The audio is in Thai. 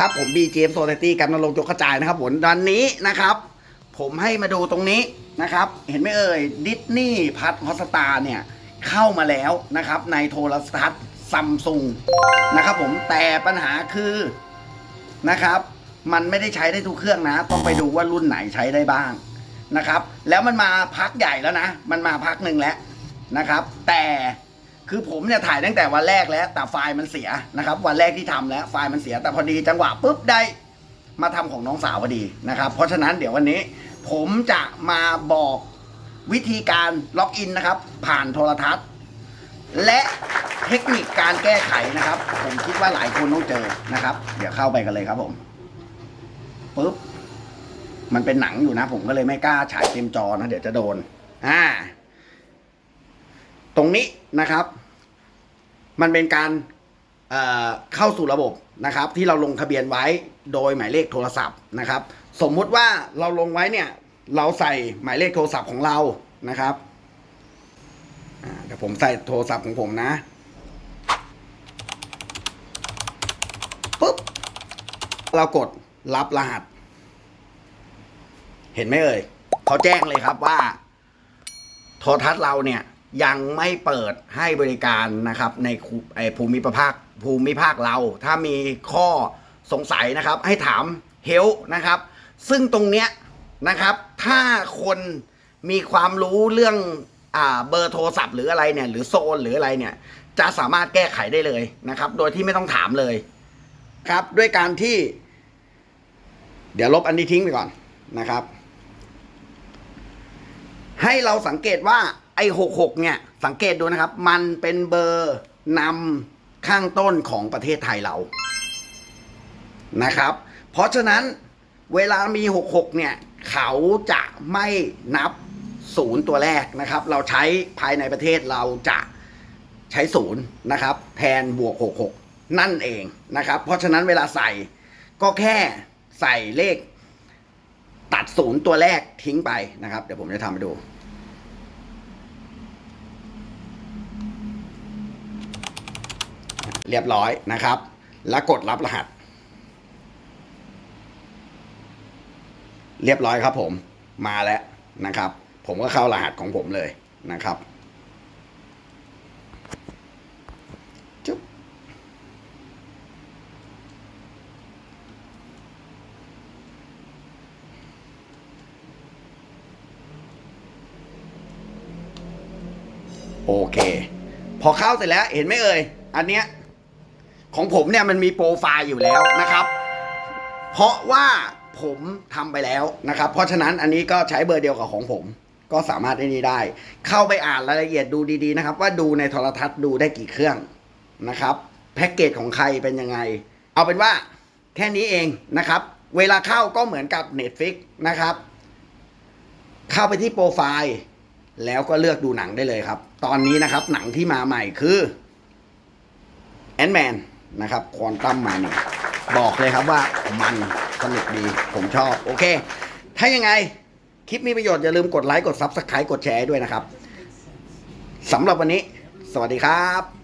ครับผม BGM Society กันนรงค์ยกกระจายนะครับผมวันนี้นะครับ ผมให้มาดูตรงนี้นะครับ เห็นไหมเอ่ยดิสนีย์พัทฮอสตาเนี่ย เข้ามาแล้วนะครับ ในโทรทัศน์ซัมซุงนะครับผมแต่ปัญหาคือนะครับ มันไม่ได้ใช้ได้ทุกเครื่องนะ ต้องไปดูว่ารุ่นไหนใช้ได้บ้างนะครับ แล้วมันมาพักใหญ่แล้วนะ มันมาพักหนึ่งแล้วนะครับ แต่ คือผมเนี่ยถ่ายตั้งแต่วันแรกแล้ว แต่ไฟล์มันเสียนะครับ วันแรกที่ทำแล้วไฟล์มันเสีย แต่พอดีจังหวะปุ๊บได้มาทำของน้องสาวพอดีนะครับ เพราะฉะนั้นเดี๋ยววันนี้ ผมจะมาบอกวิธีการล็อกอินนะครับ ผ่านโทรทัศน์ และเทคนิคการแก้ไขนะครับ ผมคิดว่าหลายคนต้องเจอนะครับ เดี๋ยวเข้าไปกันเลยครับผมปุ๊บมันเป็นหนังอยู่นะ ผมก็เลยไม่กล้าฉายเต็มจอนะ เดี๋ยวจะโดน อ่า ตรงนี้นะครับ มันเป็นการเเข้าสู่ระบบนะครับ ที่เราลงทะเบียนไว้โดยหมายเลขโทรศัพท์นะครับ สมมุติว่าเราลงไว้เนี่ย เราใส่หมายเลขโทรศัพท์ของเรานะครับอ่าเดี๋ยวผมใส่โทรศัพท์ของผมนะปุ๊บเรากดรับรหัส เห็นไหมเอ่ยเขาแจ้งเลยครับว่า โทรทัศน์เราเนี่ย ยังไม่เปิดให้บริการนะครับในภูมิภาคภูมิภาคเรา ถ้ามีข้อสงสัยนะครับ ให้ถามเฮลนะครับ ซึ่งตรงเนี้ยนะครับ ถ้าคนมีความรู้เรื่องอเบอร์โทรศัพท์หรืออะไรเนี่ยหรือโซนหรืออะไรเนี่ยจะสามารถแก้ไขได้เลยนะครับ โดยที่ไม่ต้องถามเลยครับ ด้วยการที่ เดี๋ยวลบอันนี้ทิ้งไปก่อนนะครับ ให้เราสังเกตว่า ไอ้หกหกเนี่ยสังเกตดูนะครับ มันเป็นเบอร์นำข้างต้นของประเทศไทยเรานะครับ เพราะฉะนั้นเวลามีหกหกเนี่ย เขาจะไม่นับศูนย์ตัวแรกนะครับ เราใช้ภายในประเทศเราจะใช้ศูนย์นะครับ แทนบวกหกหกนั่นเองนะครับ เพราะฉะนั้นเวลาใส่ก็แค่ใส่เลขตัดศูนย์ตัวแรกทิ้งไปนะครับ เดี๋ยวผมจะทำให้ดู เรียบร้อยนะครับ แล้วกดรับรหัส เรียบร้อยครับผมมาแล้วนะครับ ผมก็เข้ารหัสของผมเลยนะครับจุ๊บโอเค พอเข้าเสร็จแล้วเห็นไหมเอ่ย อันเนี้ย ของผมเนี่ยมันมีโปรไฟล์อยู่แล้วนะครับ เพราะว่าผมทำไปแล้วนะครับ เพราะฉะนั้นอันนี้ก็ใช้เบอร์เดียวกับของผม ก็สามารถได้นี้ได้ เข้าไปอ่านรายละเอียดดูดีๆนะครับ ว่าดูในโทรทัศน์ดูได้กี่เครื่องนะครับแพ็กเกจของใครเป็นยังไง เอาเป็นว่าแค่นี้เองนะครับ เวลาเข้าก็เหมือนกับ Netflix นะครับ เข้าไปที่โปรไฟล์แล้วก็เลือกดูหนังได้เลยครับ ตอนนี้นะครับหนังที่มาใหม่คือแอนแมน นะครับควอนตัมมาเนี่ยบอกเลยครับว่ามันสนุกดีผมชอบ โอเค ถ้ายังไง คลิปมีประโยชน์ อย่าลืมกดไลค์ กด Subscribe กดแชร์ด้วยนะครับสำหรับวันนี้ สวัสดีครับ